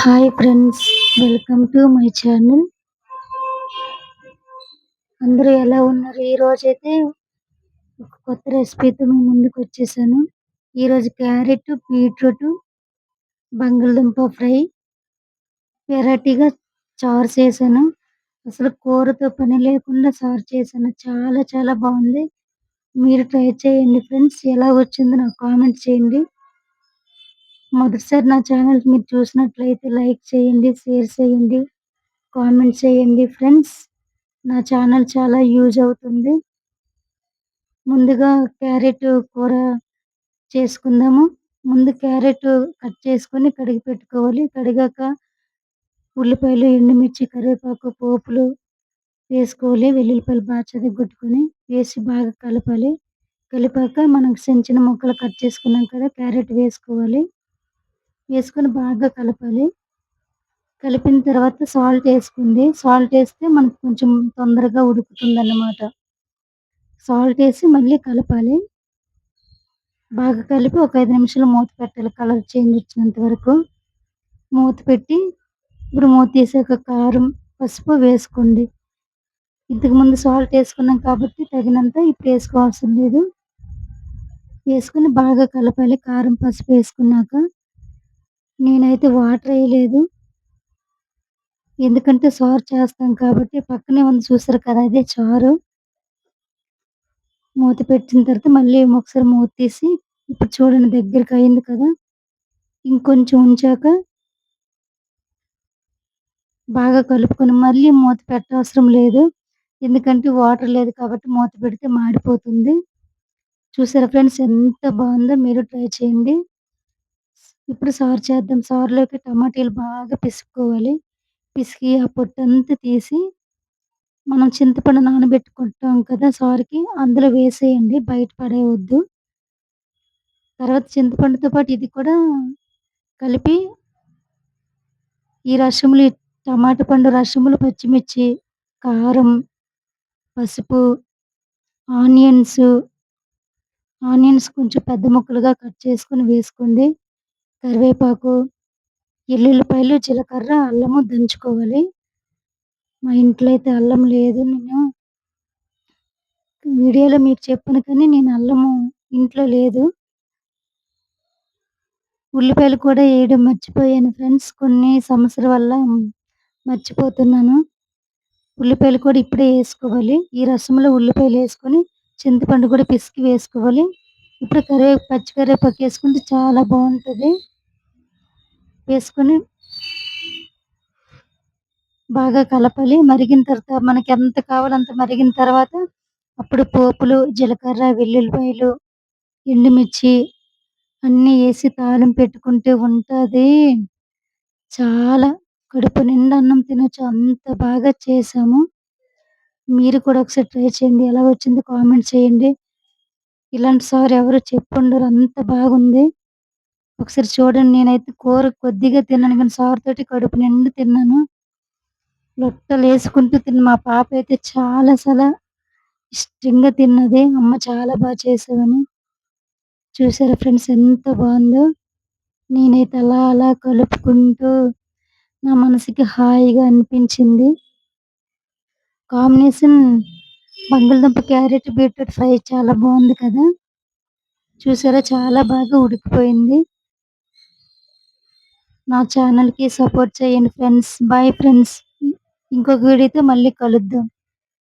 Hi friends welcome to my channel అందరూ ఎలా ఉన్నారు? ఈ రోజు అయితే ఒక కొత్త రెసిపీతో మీ ముందుకు వచ్చేసాను. ఈరోజు క్యారెట్ బీట్రూట్ బంగాళదుంప ఫ్రై వెరైటీగా చారు చేశాను. అసలు కూరతో పని లేకుండా చారు చేశాను. చాలా చాలా బాగుంది. మీరు ట్రై చేయండి ఫ్రెండ్స్ ఎలా వచ్చిందో నాకు కామెంట్ చేయండి. మొదటిసారి నా ఛానల్ మీరు చూసినట్లయితే లైక్ చేయండి షేర్ చేయండి కామెంట్ చేయండి ఫ్రెండ్స్ నా ఛానల్ చాలా యూజ్ అవుతుంది. ముందుగా క్యారెట్ కూర చేసుకుందాము. ముందు క్యారెట్ కట్ చేసుకొని కడిగి పెట్టుకోవాలి. కడిగాక ఉల్లిపాయలు ఎండుమిర్చి కరివేపాకు పోపులు వేసుకోవాలి. వెల్లుల్లిపాయలు బాగా చదిగొట్టుకొని వేసి బాగా కలపాలి. కలిపాక మనం చిన్న చిన్న ముక్కలు కట్ చేసుకున్నాం కదా క్యారెట్ వేసుకోవాలి. వేసుకొని బాగా కలపాలి. కలిపిన తర్వాత సాల్ట్ వేసుకుంది. సాల్ట్ వేస్తే మనకు కొంచెం తొందరగా ఉడుకుతుంది అన్నమాట సాల్ట్ వేసి మళ్ళీ కలపాలి. బాగా కలిపి ఒక ఐదు నిమిషాలు మూత పెట్టాలి. కలర్ చేంజ్ వచ్చినంత వరకు. మూత పెట్టి ఇప్పుడు మూత తీసాక కారం పసుపు వేసుకోండి. ఇంతకుముందు సాల్ట్ వేసుకున్నాం కాబట్టి తగినంత ఇప్పుడు వేసుకోవాల్సిన లేదు. వేసుకుని బాగా కలపాలి. కారం పసుపు వేసుకున్నాక నేనైతే వాటర్ వేయలేదు. ఎందుకంటే సారు చేస్తాం కాబట్టి పక్కనే ఉంది చూసారు కదా అదే చారు. మూత పెట్టిన తర్వాత మళ్ళీ ఒకసారి మూత తీసి ఇప్పుడు చూడండి దగ్గరికి అయింది కదా ఇంకొంచెం ఉంచాక బాగా కలుపుకొని మళ్ళీ మూత పెట్టవసరం లేదు. ఎందుకంటే వాటర్ లేదు కాబట్టి మూత పెడితే మాడిపోతుంది. చూసారా ఫ్రెండ్స్ ఎంత బాగుందో మీరు ట్రై చేయండి. ఇప్పుడు సారు చేద్దాం. సారులోకి టమాటీలు బాగా పిసుకోవాలి పిసికి ఆ పొట్టంతా తీసి మనం చింతపండు నానబెట్టుకుంటాం కదా సారుకి అందులో వేసేయండి బయట పడేయవద్దు తర్వాత చింతపండుతో పాటు ఇది కూడా కలిపి ఈ రసములు టమాటా పండు రసములు పచ్చిమిర్చి కారం పసుపు ఆనియన్స్ ఆనియన్స్ కొంచెం పెద్ద ముక్కలుగా కట్ చేసుకొని వేసుకోండి. కరివేపాకు ఎల్లుల్లిపాయలు జీలకర్ర అల్లము దంచుకోవాలి. మా ఇంట్లో అయితే అల్లం లేదు. నేను వీడియోలో మీకు చెప్పాను కానీ నేను అల్లము ఇంట్లో లేదు. ఉల్లిపాయలు కూడా వేయడం మర్చిపోయాను ఫ్రెండ్స్. కొన్ని సమస్యల వల్ల మర్చిపోతున్నాను. ఉల్లిపాయలు కూడా ఇప్పుడే వేసుకోవాలి. ఈ రసంలో ఉల్లిపాయలు వేసుకొని చింతపండు కూడా పిసికి వేసుకోవాలి. ఇప్పుడు కరివే పచ్చి కరివేపాకు వేసుకుంటే చాలా బాగుంటుంది. వేసుకొని బాగా కలపాలి. మరిగిన తర్వాత మనకి ఎంత కావాలో అంత మరిగిన తర్వాత అప్పుడు పోపులు జీలకర్ర వెల్లుల్లిపాయలు ఎండుమిర్చి అన్నీ వేసి తాళం పెట్టుకుంటే ఉంటుంది. చాలా కడుపు నిండా అన్నం తినొచ్చు. అంత బాగా చేసాము మీరు కూడా ఒకసారి ట్రై చేయండి. ఎలా వచ్చింది కామెంట్ చేయండి. ఇలాంటి సార్ ఎవరు చెప్పుండరు. అంత బాగుంది. ఒకసారి చూడండి నేనైతే కూర కొద్దిగా తిన్నాను. కానీ సార్ తోటి కడుపు నిండు తిన్నాను. లొట్టలు వేసుకుంటూ తిన్న. మా పాప అయితే చాలా చాలా ఇష్టంగా తిన్నది. అమ్మ చాలా బాగా చేసావని చూసారా ఫ్రెండ్స్ ఎంత బాగుందో? నేనైతే అలా అలా కలుపుకుంటూ నా మనసుకి హాయిగా అనిపించింది. కాంబినేషన్ బంగాళదుంప క్యారెట్ బీట్రూట్ ఫ్రై చాలా బాగుంది కదా? చూసారా? చాలా బాగా ఉడికిపోయింది. నా ఛానల్కి సపోర్ట్ చేయండి ఫ్రెండ్స్ బాయ్ ఫ్రెండ్స్ ఇంకొక వీడియోతో మళ్ళీ కలుద్దాం.